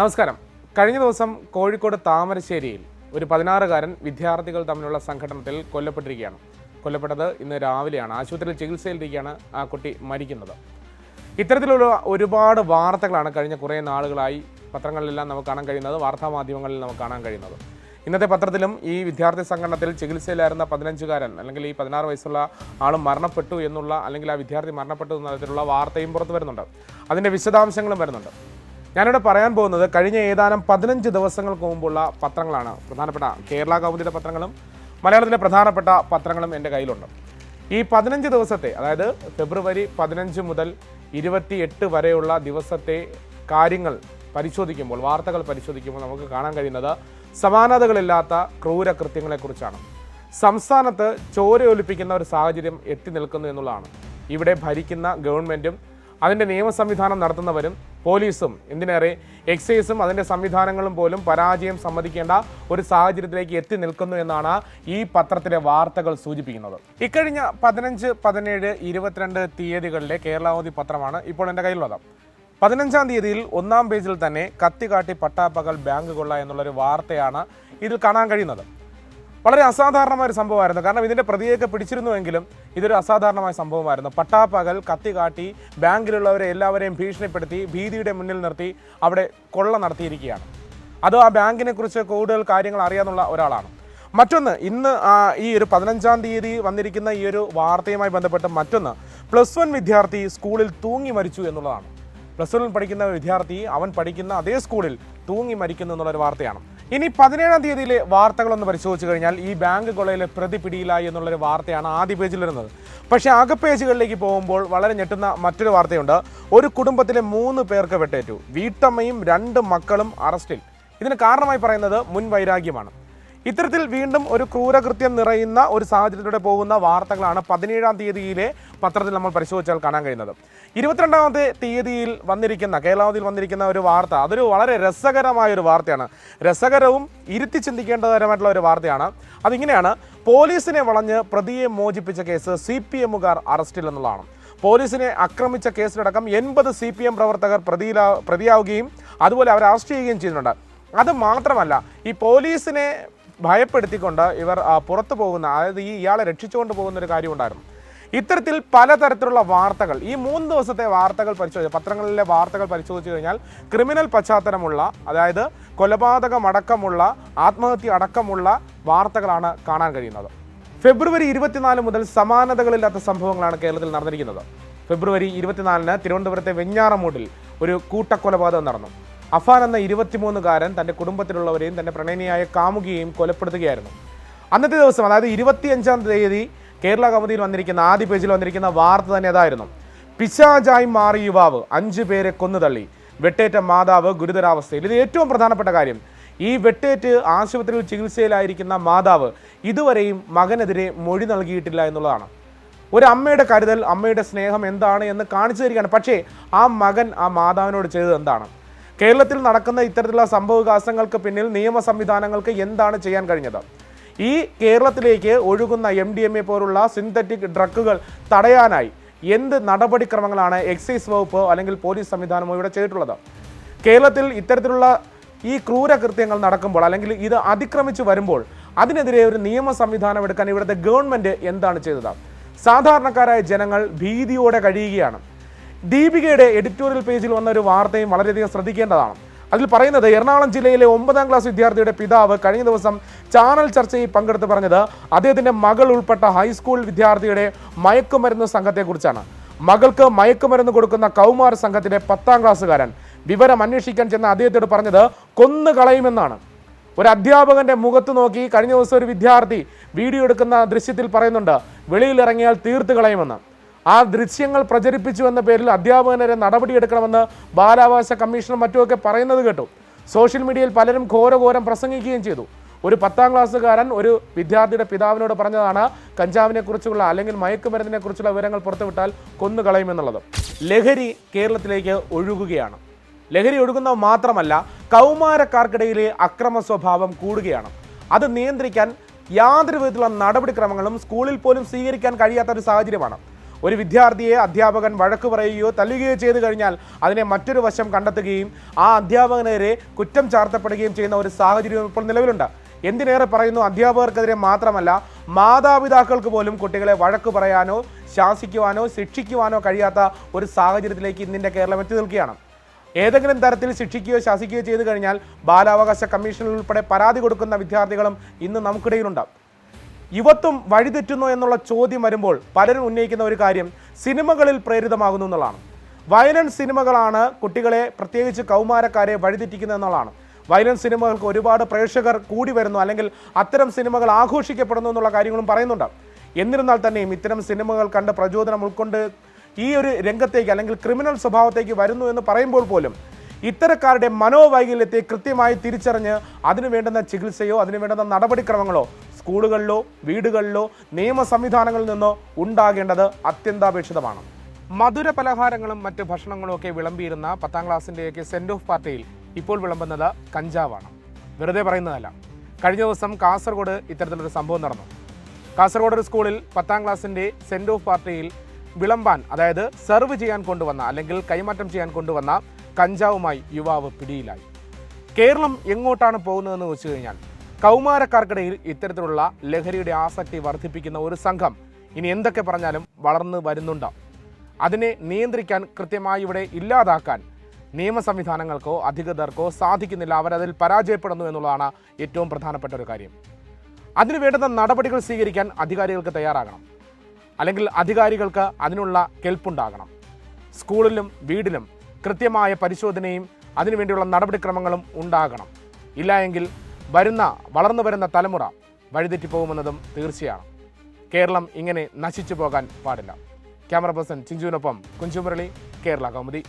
നമസ്കാരം. കഴിഞ്ഞ ദിവസം കോഴിക്കോട് താമരശ്ശേരിയിൽ ഒരു പതിനാറുകാരൻ വിദ്യാർത്ഥികൾ തമ്മിലുള്ള സംഘടനത്തിൽ കൊല്ലപ്പെട്ടിരിക്കുകയാണ്. കൊല്ലപ്പെട്ടത് ഇന്ന് രാവിലെയാണ്. ആശുപത്രിയിൽ ചികിത്സയിലിരിക്കുകയാണ് ആ കുട്ടി മരിക്കുന്നത്. ഇത്തരത്തിലുള്ള ഒരുപാട് വാർത്തകളാണ് കഴിഞ്ഞ കുറേ നാളുകളായി പത്രങ്ങളിലെല്ലാം നമുക്ക് കാണാൻ കഴിയുന്നത് വാർത്താ മാധ്യമങ്ങളിൽ നമുക്ക് കാണാൻ കഴിയുന്നത്. ഇന്നത്തെ പത്രത്തിലും ഈ വിദ്യാർത്ഥി സംഘടനത്തിൽ ചികിത്സയിലായിരുന്ന പതിനഞ്ചുകാരൻ അല്ലെങ്കിൽ ഈ പതിനാറ് വയസ്സുള്ള ആൾ മരണപ്പെട്ടു എന്നുള്ള അല്ലെങ്കിൽ ആ വിദ്യാർത്ഥി മരണപ്പെട്ടു എന്ന തരത്തിലുള്ള വാർത്തയും പുറത്തു വരുന്നുണ്ട്. അതിന്റെ വിശദാംശങ്ങളും വരുന്നുണ്ട്. ഞാനിവിടെ പറയാൻ പോകുന്നത് കഴിഞ്ഞ ഏതാനും പതിനഞ്ച് ദിവസങ്ങൾക്ക് മുമ്പുള്ള പത്രങ്ങളാണ്. പ്രധാനപ്പെട്ട കേരള കൗമുദിയുടെ പത്രങ്ങളും മലയാളത്തിലെ പ്രധാനപ്പെട്ട പത്രങ്ങളും എന്റെ കയ്യിലുണ്ട്. ഈ പതിനഞ്ച് ദിവസത്തെ അതായത് ഫെബ്രുവരി പതിനഞ്ച് മുതൽ ഇരുപത്തി എട്ട് വരെയുള്ള ദിവസത്തെ കാര്യങ്ങൾ പരിശോധിക്കുമ്പോൾ വാർത്തകൾ പരിശോധിക്കുമ്പോൾ നമുക്ക് കാണാൻ കഴിയുന്നത് സമാനതകളില്ലാത്ത ക്രൂരകൃത്യങ്ങളെക്കുറിച്ചാണ് സംസ്ഥാനത്ത് ചോരയൊലിപ്പിക്കുന്ന ഒരു സാഹചര്യം എത്തി നിൽക്കുന്നു എന്നുള്ളതാണ്. ഇവിടെ ഭരിക്കുന്ന ഗവൺമെന്റും അതിന്റെ നിയമ സംവിധാനം നടത്തുന്നവരും പോലീസും എന്തിനേറെ എക്സൈസും അതിന്റെ സംവിധാനങ്ങളും പോലും പരാജയം സമ്മതിക്കേണ്ട ഒരു സാഹചര്യത്തിലേക്ക് എത്തി നിൽക്കുന്നു എന്നാണ് ഈ പത്രത്തിലെ വാർത്തകൾ സൂചിപ്പിക്കുന്നത്. ഇക്കഴിഞ്ഞ പതിനഞ്ച് പതിനേഴ് ഇരുപത്തിരണ്ട് തീയതികളിലെ കേരളാവധി പത്രമാണ് ഇപ്പോൾ എന്റെ കയ്യിലുള്ളത്. പതിനഞ്ചാം തീയതിയിൽ ഒന്നാം പേജിൽ തന്നെ കത്തികാട്ടി പട്ടാപ്പകൽ ബാങ്ക് കൊള്ള എന്നുള്ളൊരു വാർത്തയാണ് ഇതിൽ കാണാൻ കഴിയുന്നത്. വളരെ അസാധാരണമായ ഒരു സംഭവമായിരുന്നു. കാരണം ഇതിന്റെ പ്രതിയൊക്കെ പിടിച്ചിരുന്നുവെങ്കിലും ഇതൊരു അസാധാരണമായ സംഭവമായിരുന്നു. പട്ടാപ്പകൽ കത്തി കാട്ടി ബാങ്കിലുള്ളവരെ എല്ലാവരെയും ഭീഷണിപ്പെടുത്തി ഭീതിയുടെ മുന്നിൽ നിർത്തി അവിടെ കൊള്ള നടത്തിയിരിക്കുകയാണ്. അത് ആ ബാങ്കിനെക്കുറിച്ച് കൂടുതൽ കാര്യങ്ങൾ അറിയാനുള്ള ഒരാളാണ്. മറ്റൊന്ന് ഇന്ന് ഈ ഒരു പതിനഞ്ചാം തീയതി വന്നിരിക്കുന്ന ഈ ഒരു വാർത്തയുമായി ബന്ധപ്പെട്ട് മറ്റൊന്ന് പ്ലസ് വൺ വിദ്യാർത്ഥി സ്കൂളിൽ തൂങ്ങി മരിച്ചു എന്നുള്ളതാണ്. പ്ലസ് വണ്ണിൽ പഠിക്കുന്ന വിദ്യാർത്ഥി അവൻ പഠിക്കുന്ന അതേ സ്കൂളിൽ തൂങ്ങി മരിക്കുന്നു എന്നുള്ളൊരു വാർത്തയാണ്. ഇനി പതിനേഴാം തീയതിയിലെ വാർത്തകളൊന്ന് പരിശോധിച്ചു കഴിഞ്ഞാൽ ഈ ബാങ്ക് കൊള്ളയിലെ പ്രതി പിടിയിലായി എന്നുള്ളൊരു വാർത്തയാണ് ആദ്യ പേജിൽ വരുന്നത്. പക്ഷേ അക പേജുകളിലേക്ക് പോകുമ്പോൾ വളരെ ഞെട്ടുന്ന മറ്റൊരു വാർത്തയുണ്ട്. ഒരു കുടുംബത്തിലെ മൂന്ന് പേർക്ക് വെട്ടേറ്റു. വീട്ടമ്മയും രണ്ട് മക്കളും അറസ്റ്റിൽ. ഇതിന് കാരണമായി പറയുന്നത് മുൻ വൈരാഗ്യമാണ്. ഇത്തരത്തിൽ വീണ്ടും ഒരു ക്രൂരകൃത്യം നിറയുന്ന ഒരു സാഹചര്യത്തിലൂടെ പോകുന്ന വാർത്തകളാണ് പതിനേഴാം തീയതിയിലെ പത്രത്തിൽ നമ്മൾ പരിശോധിച്ചാൽ കാണാൻ കഴിയുന്നത്. ഇരുപത്തിരണ്ടാമത്തെ തീയതിയിൽ വന്നിരിക്കുന്ന കേരളാവതിയിൽ വന്നിരിക്കുന്ന ഒരു വാർത്ത അതൊരു വളരെ രസകരമായ ഒരു വാർത്തയാണ്. രസകരവും ഇരുത്തി ചിന്തിക്കേണ്ടതരമായിട്ടുള്ള ഒരു വാർത്തയാണ്. അതിങ്ങനെയാണ് പോലീസിനെ വളഞ്ഞ് പ്രതിയെ മോചിപ്പിച്ച കേസ് സി പി എമ്മുകാർ അറസ്റ്റിൽ എന്നുള്ളതാണ്. പോലീസിനെ ആക്രമിച്ച കേസിലടക്കം എൺപത് സി പി എം പ്രവർത്തകർ പ്രതിയിലാ പ്രതിയാവുകയും അതുപോലെ അവരെ അറസ്റ്റ് ചെയ്യുകയും ചെയ്യുന്നുണ്ട്. അത് മാത്രമല്ല ഈ പോലീസിനെ ഭയപ്പെടുത്തിക്കൊണ്ട് ഇവർ പുറത്തു പോകുന്ന അതായത് ഈ ഇയാളെ രക്ഷിച്ചുകൊണ്ട് പോകുന്ന ഒരു കാര്യമുണ്ടായിരുന്നു ഇത്തരത്തിൽ പലതരത്തിലുള്ള വാർത്തകൾ ഈ മൂന്ന് ദിവസത്തെ വാർത്തകൾ പരിശോധിച്ച് പത്രങ്ങളിലെ വാർത്തകൾ പരിശോധിച്ചു കഴിഞ്ഞാൽ ക്രിമിനൽ പശ്ചാത്തലമുള്ള അതായത് കൊലപാതകമടക്കമുള്ള ആത്മഹത്യ അടക്കമുള്ള വാർത്തകളാണ് കാണാൻ കഴിയുന്നത്. ഫെബ്രുവരി ഇരുപത്തിനാല് മുതൽ സമാനതകളില്ലാത്ത സംഭവങ്ങളാണ് കേരളത്തിൽ നടന്നിരിക്കുന്നത്. ഫെബ്രുവരി ഇരുപത്തിനാലിന് തിരുവനന്തപുരത്തെ വെഞ്ഞാറമൂട്ടിൽ ഒരു കൂട്ടക്കൊലപാതകം നടന്നു. അഫാൻ എന്ന ഇരുപത്തിമൂന്നുകാരൻ തന്റെ കുടുംബത്തിലുള്ളവരെയും തന്റെ പ്രണയിനിയായ കാമുകിയെയും കൊലപ്പെടുത്തുകയായിരുന്നു. അന്നത്തെ ദിവസം അതായത് ഇരുപത്തിയഞ്ചാം തീയതി കേരള കൗമുദിയിൽ വന്നിരിക്കുന്ന ആദ്യ പേജിൽ വന്നിരിക്കുന്ന വാർത്ത തന്നെ അതായിരുന്നു. പിശാചായി മാറി യുവാവ് അഞ്ചു പേരെ കൊന്നുതള്ളി. വെട്ടേറ്റ മാതാവ് ഗുരുതരാവസ്ഥയിൽ. ഇത് ഏറ്റവും പ്രധാനപ്പെട്ട കാര്യം. ഈ വെട്ടേറ്റ് ആശുപത്രിയിൽ ചികിത്സയിലായിരിക്കുന്ന മാതാവ് ഇതുവരെയും മകനെതിരെ മൊഴി നൽകിയിട്ടില്ല എന്നുള്ളതാണ്. ഒരു അമ്മയുടെ കരുതൽ അമ്മയുടെ സ്നേഹം എന്താണ് എന്ന് കാണിച്ചു തരികയാണ്. പക്ഷേ ആ മകൻ ആ മാതാവിനോട് ചെയ്തത് എന്താണ്? കേരളത്തിൽ നടക്കുന്ന ഇത്തരത്തിലുള്ള സംഭവവികാസങ്ങൾക്ക് പിന്നിൽ നിയമ സംവിധാനങ്ങൾക്ക് എന്താണ് ചെയ്യാൻ കഴിഞ്ഞത്? ഈ കേരളത്തിലേക്ക് ഒഴുകുന്ന എം ഡി എം എ പോലുള്ള സിന്തറ്റിക് ഡ്രഗുകൾ തടയാനായി എന്ത് നടപടിക്രമങ്ങളാണ് എക്സൈസ് വകുപ്പ് അല്ലെങ്കിൽ പോലീസ് സംവിധാനമോ ഇവിടെ ചെയ്തിട്ടുള്ളത്? കേരളത്തിൽ ഇത്തരത്തിലുള്ള ഈ ക്രൂരകൃത്യങ്ങൾ നടക്കുമ്പോൾ അല്ലെങ്കിൽ ഇത് അതിക്രമിച്ചു വരുമ്പോൾ അതിനെതിരെ ഒരു നിയമ സംവിധാനം എടുക്കാൻ ഇവിടുത്തെ ഗവൺമെന്റ് എന്താണ് ചെയ്തത്? സാധാരണക്കാരായ ജനങ്ങൾ ഭീതിയോടെ കഴിയുകയാണ്. ദീപികയുടെ എഡിറ്റോറിയൽ പേജിൽ വന്ന ഒരു വാർത്തയും വളരെയധികം ശ്രദ്ധിക്കേണ്ടതാണ്. അതിൽ പറയുന്നത് എറണാകുളം ജില്ലയിലെ ഒമ്പതാം ക്ലാസ് വിദ്യാർത്ഥിയുടെ പിതാവ് കഴിഞ്ഞ ദിവസം ചാനൽ ചർച്ചയിൽ പങ്കെടുത്ത് പറഞ്ഞത് അദ്ദേഹത്തിന്റെ മകൾ ഉൾപ്പെട്ട ഹൈസ്കൂൾ വിദ്യാർത്ഥിയുടെ മയക്കുമരുന്ന് സംഘത്തെക്കുറിച്ചാണ്. മകൾക്ക് മയക്കുമരുന്ന് കൊടുക്കുന്ന കൗമാർ സംഘത്തിലെ പത്താം ക്ലാസ്സുകാരൻ. വിവരം അന്വേഷിക്കാൻ ചെന്ന അദ്ദേഹത്തോട് പറഞ്ഞത് കൊന്നു കളയുമെന്നാണ്. ഒരു അധ്യാപകന്റെ മുഖത്ത് നോക്കി കഴിഞ്ഞ ദിവസം ഒരു വിദ്യാർത്ഥി വീഡിയോ എടുക്കുന്ന ദൃശ്യത്തിൽ പറയുന്നുണ്ട് വെളിയിലിറങ്ങിയാൽ തീർത്ത് കളയുമെന്ന്. ആ ദൃശ്യങ്ങൾ പ്രചരിപ്പിച്ചു എന്ന പേരിൽ അധ്യാപകനെതിരെ നടപടിയെടുക്കണമെന്ന് ബാലാവകാശ കമ്മീഷണർ മറ്റുമൊക്കെ പറയുന്നത് കേട്ടു. സോഷ്യൽ മീഡിയയിൽ പലരും ഘോരഘോരം പ്രസംഗിക്കുകയും ചെയ്തു. ഒരു പത്താം ക്ലാസ്സുകാരൻ ഒരു വിദ്യാർത്ഥിയുടെ പിതാവിനോട് പറഞ്ഞതാണ് കഞ്ചാവിനെ കുറിച്ചുള്ള അല്ലെങ്കിൽ മയക്കുമരുന്നിനെ കുറിച്ചുള്ള വിവരങ്ങൾ പുറത്തുവിട്ടാൽ കൊന്നുകളയുമെന്നുള്ളത് ലഹരി കേരളത്തിലേക്ക് ഒഴുകുകയാണ്. ലഹരി ഒഴുകുന്നവ മാത്രമല്ല കൗമാരക്കാർക്കിടയിലെ അക്രമ സ്വഭാവം കൂടുകയാണ്. അത് നിയന്ത്രിക്കാൻ യാതൊരു വിധത്തിലുള്ള നടപടിക്രമങ്ങളും സ്കൂളിൽ പോലും സ്വീകരിക്കാൻ കഴിയാത്ത ഒരു സാഹചര്യമാണ്. ഒരു വിദ്യാർത്ഥിയെ അധ്യാപകൻ വഴക്ക് പറയുകയോ തല്ലുകയോ ചെയ്തു കഴിഞ്ഞാൽ അതിനെ മറ്റൊരു വശം കണ്ടെത്തുകയും ആ അധ്യാപകനെതിരെ കുറ്റം ചാർത്തപ്പെടുകയും ചെയ്യുന്ന ഒരു സാഹചര്യം ഇപ്പോൾ നിലവിലുണ്ട്. എന്തിനേറെ പറയുന്നു? അധ്യാപകർക്കെതിരെ മാത്രമല്ല മാതാപിതാക്കൾക്ക് പോലും കുട്ടികളെ വഴക്ക് പറയാനോ ശാസിക്കുവാനോ ശിക്ഷിക്കുവാനോ കഴിയാത്ത ഒരു സാഹചര്യത്തിലേക്ക് ഇന്നിന്റെ കേരളം എത്തി നിൽക്കുകയാണ്. ഏതെങ്കിലും തരത്തിൽ ശിക്ഷിക്കുകയോ ശാസിക്കുകയോ ചെയ്തു കഴിഞ്ഞാൽ ബാലാവകാശ കമ്മീഷനിൽ ഉൾപ്പെടെ പരാതി കൊടുക്കുന്ന വിദ്യാർത്ഥികളും ഇന്ന് നമുക്കിടയിലുണ്ട്. യുവത്വം വഴിതെറ്റുന്നു എന്നുള്ള ചോദ്യം വരുമ്പോൾ പലരും ഉന്നയിക്കുന്ന ഒരു കാര്യം സിനിമകളിൽ പ്രേരിതമാകുന്നു എന്നുള്ളതാണ്. വയലൻസ് സിനിമകളാണ് കുട്ടികളെ പ്രത്യേകിച്ച് കൗമാരക്കാരെ വഴിതെറ്റിക്കുന്നത് എന്നുള്ളതാണ്. വയലൻസ് സിനിമകൾക്ക് ഒരുപാട് പ്രേക്ഷകർ കൂടി വരുന്നു അല്ലെങ്കിൽ അത്തരം സിനിമകൾ ആഘോഷിക്കപ്പെടുന്നു എന്നുള്ള കാര്യങ്ങളും പറയുന്നുണ്ട്. എന്നിരുന്നാൽ തന്നെയും ഇത്തരം സിനിമകൾ കണ്ട് പ്രചോദനം ഉൾക്കൊണ്ട് ഈ ഒരു രംഗത്തേക്ക് അല്ലെങ്കിൽ ക്രിമിനൽ സ്വഭാവത്തേക്ക് വരുന്നു എന്ന് പറയുമ്പോൾ പോലും ഇത്തരക്കാരുടെ മനോവൈകല്യത്തെ കൃത്യമായി തിരിച്ചറിഞ്ഞ് അതിനു വേണ്ടുന്ന ചികിത്സയോ അതിനു വേണ്ടുന്ന നടപടിക്രമങ്ങളോ സ്കൂളുകളിലോ വീടുകളിലോ നിയമ സംവിധാനങ്ങളിൽ നിന്നോ ഉണ്ടാകേണ്ടത് അത്യന്താപേക്ഷിതമാണ്. മധുര പലഹാരങ്ങളും മറ്റ് ഭക്ഷണങ്ങളും ഒക്കെ വിളമ്പിയിരുന്ന പത്താം ക്ലാസ്സിന്റെയൊക്കെ സെൻഡ് ഓഫ് പാർട്ടിയിൽ ഇപ്പോൾ വിളമ്പുന്നത് കഞ്ചാവാണ്. വെറുതെ പറയുന്നതല്ല. കഴിഞ്ഞ ദിവസം കാസർഗോഡ് ഇത്തരത്തിലൊരു സംഭവം നടന്നു. കാസർഗോഡ് ഒരു സ്കൂളിൽ പത്താം ക്ലാസ്സിന്റെ സെൻഡ് ഓഫ് പാർട്ടിയിൽ വിളമ്പാൻ അതായത് സെർവ് ചെയ്യാൻ കൊണ്ടുവന്ന അല്ലെങ്കിൽ കൈമാറ്റം ചെയ്യാൻ കൊണ്ടുവന്ന കഞ്ചാവുമായി യുവാവ് പിടിയിലായി. കേരളം എങ്ങോട്ടാണ് പോകുന്നതെന്ന് വെച്ച് കഴിഞ്ഞാൽ കൗമാരക്കാർക്കിടയിൽ ഇത്തരത്തിലുള്ള ലഹരിയുടെ ആസക്തി വർദ്ധിപ്പിക്കുന്ന ഒരു സംഘം ഇനി എന്തൊക്കെ പറഞ്ഞാലും വളർന്നു വരുന്നുണ്ട്. അതിനെ നിയന്ത്രിക്കാൻ കൃത്യമായി ഇവിടെ ഇല്ലാതാക്കാൻ നിയമ സംവിധാനങ്ങൾക്കോ അധികൃതർക്കോ സാധിക്കുന്നില്ല. അവരതിൽ പരാജയപ്പെടുന്നു എന്നുള്ളതാണ് ഏറ്റവും പ്രധാനപ്പെട്ട ഒരു കാര്യം. അതിനു വേണ്ടുന്ന നടപടികൾ സ്വീകരിക്കാൻ അധികാരികൾക്ക് തയ്യാറാകണം. അല്ലെങ്കിൽ അധികാരികൾക്ക് അതിനുള്ള കെൽപ്പുണ്ടാകണം. സ്കൂളിലും വീടിലും കൃത്യമായ പരിശോധനയും അതിനുവേണ്ടിയുള്ള നടപടിക്രമങ്ങളും ഉണ്ടാകണം. ഇല്ല എങ്കിൽ വരുന്ന വളർന്നു വരുന്ന തലമുറ വഴിതെറ്റിപ്പോകുമെന്നതും തീർച്ചയാണ്. കേരളം ഇങ്ങനെ നശിച്ചു പോകാൻ പാടില്ല. ക്യാമറ പേഴ്സൺ ചിഞ്ചുവിനൊപ്പം കുഞ്ചുമുരളി കേരള കൗമുദി.